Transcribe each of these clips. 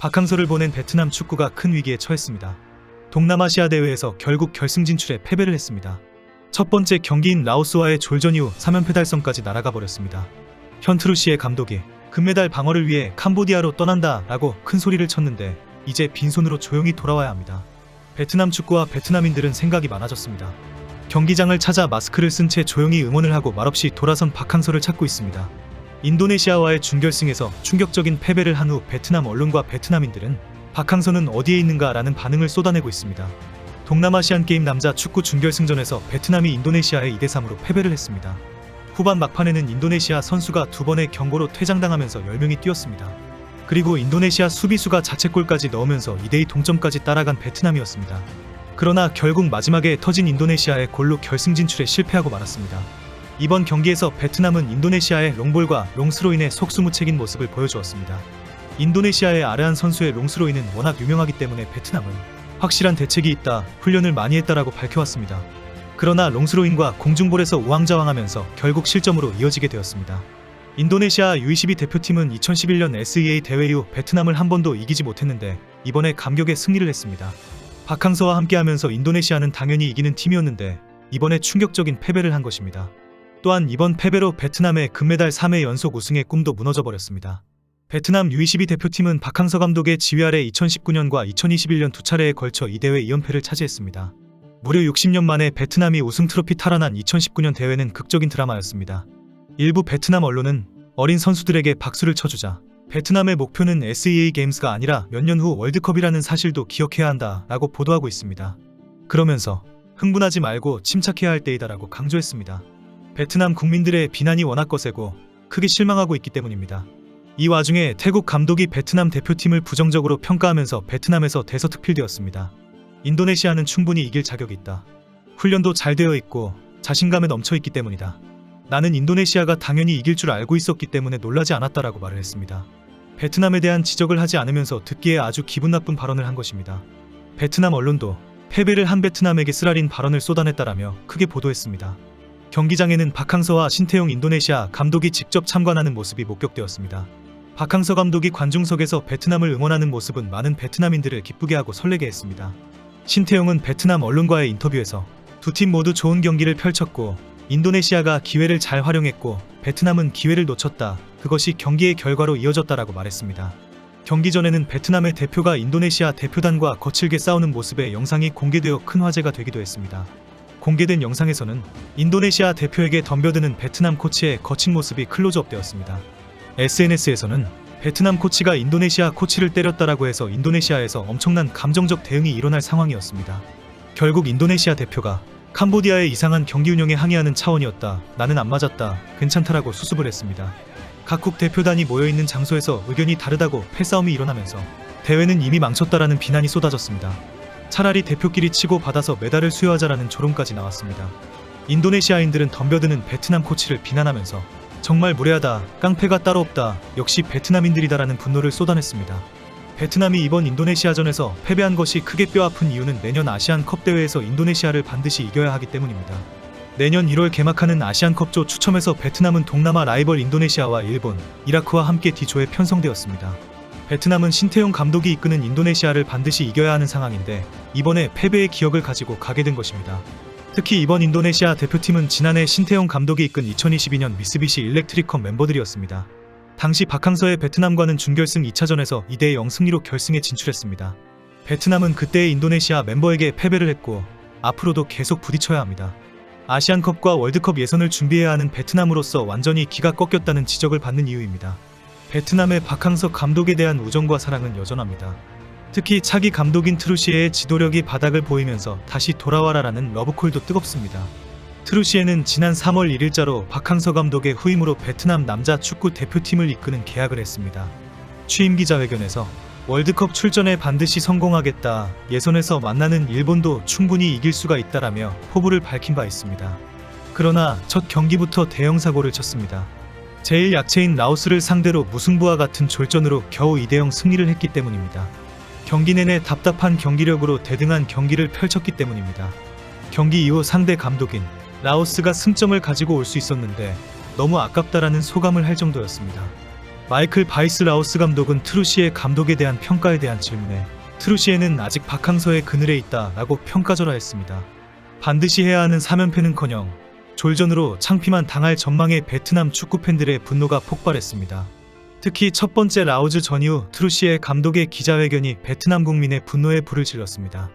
박항서를 보낸 베트남 축구가 큰 위기에 처했습니다. 동남아시아 대회에서 결국 결승 진출에 패배를 했습니다. 첫 번째 경기인 라오스와의 졸전 이후 3연패 달성까지 날아가 버렸습니다. 현트루시의 감독이 금메달 방어를 위해 캄보디아로 떠난다 라고 큰 소리를 쳤는데 이제 빈손으로 조용히 돌아와야 합니다. 베트남 축구와 베트남인들은 생각이 많아졌습니다. 경기장을 찾아 마스크를 쓴 채 조용히 응원을 하고 말없이 돌아선 박항서를 찾고 있습니다. 인도네시아와의 준결승에서 충격적인 패배를 한 후 베트남 언론과 베트남인들은 박항서는 어디에 있는가라는 반응을 쏟아내고 있습니다. 동남아시안 게임 남자 축구 준결승전에서 베트남이 인도네시아에 2대3으로 패배를 했습니다. 후반 막판에는 인도네시아 선수가 두 번의 경고로 퇴장당하면서 10명이 뛰었습니다. 그리고 인도네시아 수비수가 자책골까지 넣으면서 2대2 동점까지 따라간 베트남이었습니다. 그러나 결국 마지막에 터진 인도네시아의 골로 결승 진출에 실패하고 말았습니다. 이번 경기에서 베트남은 인도네시아의 롱볼과 롱스로인의 속수무책인 모습을 보여주었습니다. 인도네시아의 아르한 선수의 롱스로 인은 워낙 유명하기 때문에 베트남은 확실한 대책이 있다, 훈련을 많이 했다라고 밝혀왔습니다. 그러나 롱스로인과 공중볼에서 우왕좌왕하면서 결국 실점으로 이어지게 되었습니다. 인도네시아 U22 대표팀은 2011년 SEA 대회 이후 베트남을 한 번도 이기지 못했는데 이번에 감격의 승리를 했습니다. 박항서와 함께하면서 인도네시아는 당연히 이기는 팀이었는데 이번에 충격적인 패배를 한 것입니다. 또한 이번 패배로 베트남의 금메달 3회 연속 우승의 꿈도 무너져 버렸습니다. 베트남 U22 대표팀은 박항서 감독의 지휘 아래 2019년과 2021년 두 차례에 걸쳐 이 대회 2연패를 차지했습니다. 무려 60년 만에 베트남이 우승 트로피 탈환한 2019년 대회는 극적인 드라마였습니다. 일부 베트남 언론은 어린 선수들에게 박수를 쳐주자 베트남의 목표는 SEA 게임스가 아니라 몇 년 후 월드컵이라는 사실도 기억해야 한다 라고 보도하고 있습니다. 그러면서 흥분하지 말고 침착해야 할 때이다 라고 강조했습니다. 베트남 국민들의 비난이 워낙 거세고 크게 실망하고 있기 때문입니다. 이 와중에 태국 감독이 베트남 대표팀을 부정적으로 평가하면서 베트남에서 대서특필되었습니다. 인도네시아는 충분히 이길 자격이 있다. 훈련도 잘 되어 있고 자신감에 넘쳐 있기 때문이다. 나는 인도네시아가 당연히 이길 줄 알고 있었기 때문에 놀라지 않았다라고 말을 했습니다. 베트남에 대한 지적을 하지 않으면서 듣기에 아주 기분 나쁜 발언을 한 것입니다. 베트남 언론도 패배를 한 베트남에게 쓰라린 발언을 쏟아냈다라며 크게 보도했습니다. 경기장에는 박항서와 신태용 인도네시아 감독이 직접 참관하는 모습이 목격되었습니다. 박항서 감독이 관중석에서 베트남을 응원하는 모습은 많은 베트남인들을 기쁘게 하고 설레게 했습니다. 신태용은 베트남 언론과의 인터뷰에서 두 팀 모두 좋은 경기를 펼쳤고 인도네시아가 기회를 잘 활용했고 베트남은 기회를 놓쳤다. 그것이 경기의 결과로 이어졌다라고 말했습니다. 경기 전에는 베트남의 대표가 인도네시아 대표단과 거칠게 싸우는 모습의 영상이 공개되어 큰 화제가 되기도 했습니다. 공개된 영상에서는 인도네시아 대표에게 덤벼드는 베트남 코치의 거친 모습이 클로즈업되었습니다. SNS에서는 베트남 코치가 인도네시아 코치를 때렸다라고 해서 인도네시아에서 엄청난 감정적 대응이 일어날 상황이었습니다. 결국 인도네시아 대표가 캄보디아의 이상한 경기 운영에 항의하는 차원이었다. 나는 안 맞았다. 괜찮다라고 수습을 했습니다. 각국 대표단이 모여있는 장소에서 의견이 다르다고 패싸움이 일어나면서 대회는 이미 망쳤다라는 비난이 쏟아졌습니다. 차라리 대표끼리 치고 받아서 메달을 수여하자라는 조롱까지 나왔습니다. 인도네시아인들은 덤벼드는 베트남 코치를 비난하면서 정말 무례하다, 깡패가 따로 없다, 역시 베트남인들이다라는 분노를 쏟아냈습니다. 베트남이 이번 인도네시아전에서 패배한 것이 크게 뼈아픈 이유는 내년 아시안컵 대회에서 인도네시아를 반드시 이겨야 하기 때문입니다. 내년 1월 개막하는 아시안컵조 추첨에서 베트남은 동남아 라이벌 인도네시아와 일본, 이라크와 함께 D조에 편성되었습니다. 베트남은 신태용 감독이 이끄는 인도네시아를 반드시 이겨야 하는 상황인데 이번에 패배의 기억을 가지고 가게 된 것입니다. 특히 이번 인도네시아 대표팀은 지난해 신태용 감독이 이끈 2022년 미쓰비시 일렉트리컵 멤버들이었습니다. 당시 박항서의 베트남과는 준결승 2차전에서 2대 0 승리로 결승에 진출했습니다. 베트남은 그때의 인도네시아 멤버에게 패배를 했고 앞으로도 계속 부딪혀야 합니다. 아시안컵과 월드컵 예선을 준비해야 하는 베트남으로서 완전히 기가 꺾였다는 지적을 받는 이유입니다. 베트남의 박항서 감독에 대한 우정과 사랑은 여전합니다. 특히 차기 감독인 트루시에의 지도력이 바닥을 보이면서 다시 돌아와라라는 러브콜도 뜨겁습니다. 트루시에는 지난 3월 1일자로 박항서 감독의 후임으로 베트남 남자 축구 대표팀을 이끄는 계약을 했습니다. 취임 기자회견에서 월드컵 출전에 반드시 성공하겠다. 예선에서 만나는 일본도 충분히 이길 수가 있다라며 포부를 밝힌 바 있습니다. 그러나 첫 경기부터 대형 사고를 쳤습니다. 제일 약체인 라오스를 상대로 무승부와 같은 졸전으로 겨우 2대0 승리를 했기 때문입니다. 경기 내내 답답한 경기력으로 대등한 경기를 펼쳤기 때문입니다. 경기 이후 상대 감독인 라오스가 승점을 가지고 올 수 있었는데 너무 아깝다라는 소감을 할 정도였습니다. 마이클 바이스 라오스 감독은 트루시의 감독에 대한 평가에 대한 질문에 트루시에는 아직 박항서의 그늘에 있다 라고 평가절하했습니다. 반드시 해야 하는 3연패는커녕 졸전으로 창피만 당할 전망에 베트남 축구 팬들의 분노가 폭발했습니다. 특히 첫 번째 라우즈 전 이후 트루시의 감독의 기자회견이 베트남 국민의 분노에 불을 질렀습니다.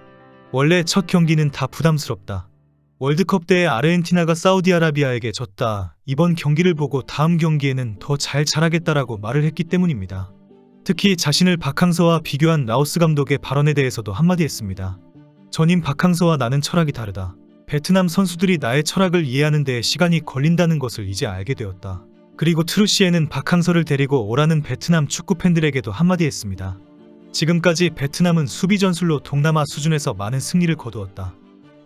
원래 첫 경기는 다 부담스럽다. 월드컵 때에 아르헨티나가 사우디아라비아에게 졌다. 이번 경기를 보고 다음 경기에는 더 잘 잘하겠다라고 말을 했기 때문입니다. 특히 자신을 박항서와 비교한 라오스 감독의 발언에 대해서도 한마디 했습니다. 전임 박항서와 나는 철학이 다르다. 베트남 선수들이 나의 철학을 이해하는 데 시간이 걸린다는 것을 이제 알게 되었다. 그리고 트루시에는 박항서를 데리고 오라는 베트남 축구 팬들에게도 한마디 했습니다. 지금까지 베트남은 수비 전술로 동남아 수준에서 많은 승리를 거두었다.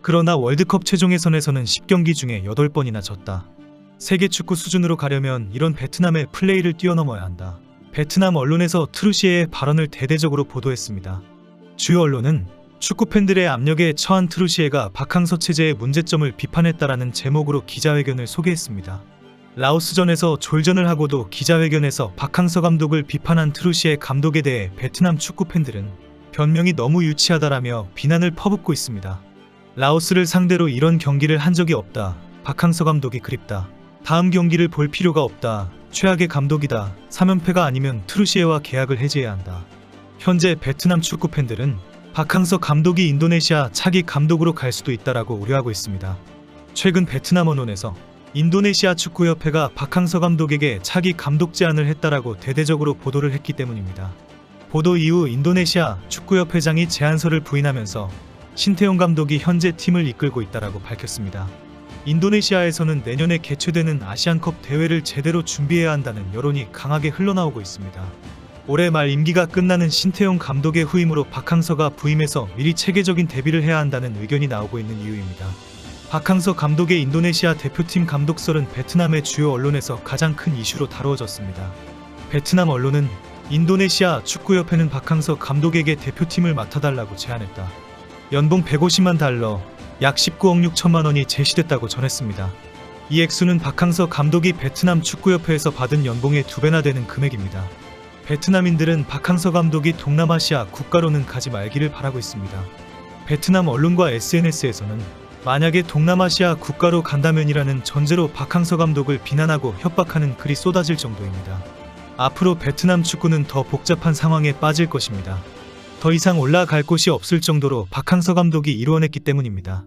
그러나 월드컵 최종 예선에서는 10경기 중에 8번이나 졌다. 세계 축구 수준으로 가려면 이런 베트남의 플레이를 뛰어넘어야 한다. 베트남 언론에서 트루시에의 발언을 대대적으로 보도했습니다. 주요 언론은 축구 팬들의 압력에 처한 트루시에가 박항서 체제의 문제점을 비판했다라는 제목으로 기자회견을 소개했습니다. 라오스전에서 졸전을 하고도 기자회견에서 박항서 감독을 비판한 트루시의 감독에 대해 베트남 축구 팬들은 변명이 너무 유치하다라며 비난을 퍼붓고 있습니다. 라오스를 상대로 이런 경기를 한 적이 없다. 박항서 감독이 그립다. 다음 경기를 볼 필요가 없다. 최악의 감독이다. 3연패가 아니면 트루시에와 계약을 해지해야 한다. 현재 베트남 축구 팬들은 박항서 감독이 인도네시아 차기 감독으로 갈 수도 있다라고 우려하고 있습니다. 최근 베트남 언론에서 인도네시아 축구협회가 박항서 감독에게 차기 감독 제안을 했다라고 대대적으로 보도를 했기 때문입니다. 보도 이후 인도네시아 축구협회장이 제안서를 부인하면서 신태용 감독이 현재 팀을 이끌고 있다라고 밝혔습니다. 인도네시아에서는 내년에 개최되는 아시안컵 대회를 제대로 준비해야 한다는 여론이 강하게 흘러나오고 있습니다. 올해 말 임기가 끝나는 신태용 감독의 후임으로 박항서가 부임해서 미리 체계적인 대비를 해야 한다는 의견이 나오고 있는 이유입니다. 박항서 감독의 인도네시아 대표팀 감독설은 베트남의 주요 언론에서 가장 큰 이슈로 다루어졌습니다. 베트남 언론은 인도네시아 축구협회는 박항서 감독에게 대표팀을 맡아달라고 제안했다. 연봉 150만 달러, 약 19억 6천만 원이 제시됐다고 전했습니다. 이 액수는 박항서 감독이 베트남 축구협회에서 받은 연봉의 두 배나 되는 금액입니다. 베트남인들은 박항서 감독이 동남아시아 국가로는 가지 말기를 바라고 있습니다. 베트남 언론과 SNS에서는 만약에 동남아시아 국가로 간다면이라는 전제로 박항서 감독을 비난하고 협박하는 글이 쏟아질 정도입니다. 앞으로 베트남 축구는 더 복잡한 상황에 빠질 것입니다. 더 이상 올라갈 곳이 없을 정도로 박항서 감독이 이루어냈기 때문입니다.